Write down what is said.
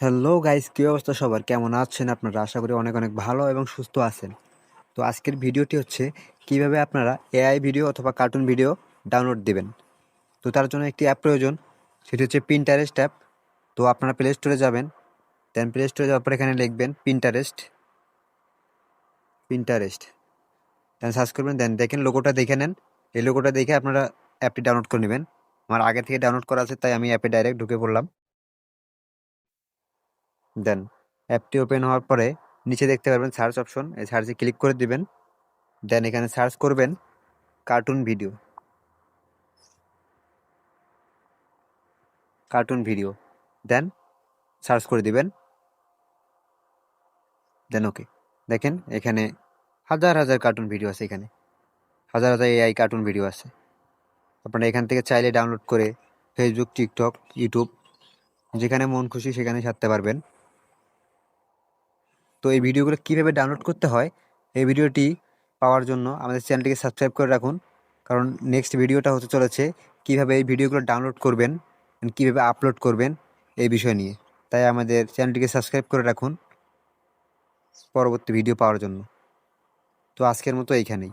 Hello guys কী অবস্থা সবার? কেমন আছেন আপনারা? আশা করি অনেক অনেক ভালো এবং সুস্থ আছেন। তো আজকের ভিডিওটি হচ্ছে কীভাবে আপনারা এআই ভিডিও অথবা কার্টুন ভিডিও ডাউনলোড দিবেন। তো তার জন্য একটি অ্যাপ প্রয়োজন, সেটি হচ্ছে পিন্টারেস্ট অ্যাপ তো আপনারা প্লে স্টোরে যাবেন দেন প্লে স্টোরে যাওয়ার পর এখানে লিখবেন পিন্টারেস্ট পিন্টারেস্ট দেন সার্চ করবেন দেন দেখেন লোগোটা দেখে নেন। এই লোগোটা দেখে আপনারা অ্যাপটি ডাউনলোড করে নেবেন। আমার আগে থেকে ডাউনলোড করা আছে, তাই আমি অ্যাপে ডাইরেক্ট ঢুকে পড়লাম। দেন। অ্যাপটি ওপেন হওয়ার পরে নিচে দেখতে পারবেন সার্চ অপশন। এই সার্চে ক্লিক করে দিবেন। দেন এখানে সার্চ করবেন cartoon video. Cartoon video. Then search করে দিবেন। দেন ওকে। দেখেন এখানে হাজার হাজার কার্টুন ভিডিও আছে এখানে। হাজার হাজার এআই কার্টুন ভিডিও আছে। আপনারা এখান থেকে চাইলে ডাউনলোড করে ফেসবুক টিকটক ইউটিউব যেখানে মন খুশি সেখানে ছাড়তে পারবেন। তো এই ভিডিওগুলো কীভাবে ডাউনলোড করতে হয়, এই ভিডিওটি পাওয়ার জন্য আমাদের চ্যানেলটিকে সাবস্ক্রাইব করে রাখুন। কারণ নেক্সট ভিডিওটা হতে চলেছে কীভাবে এই ভিডিওগুলো ডাউনলোড করবেন কীভাবে আপলোড করবেন এই বিষয় নিয়ে। তাই আমাদের চ্যানেলটিকে সাবস্ক্রাইব করে রাখুন। পরবর্তী ভিডিও পাওয়ার জন্য। তো আজকের মতো এইখানেই।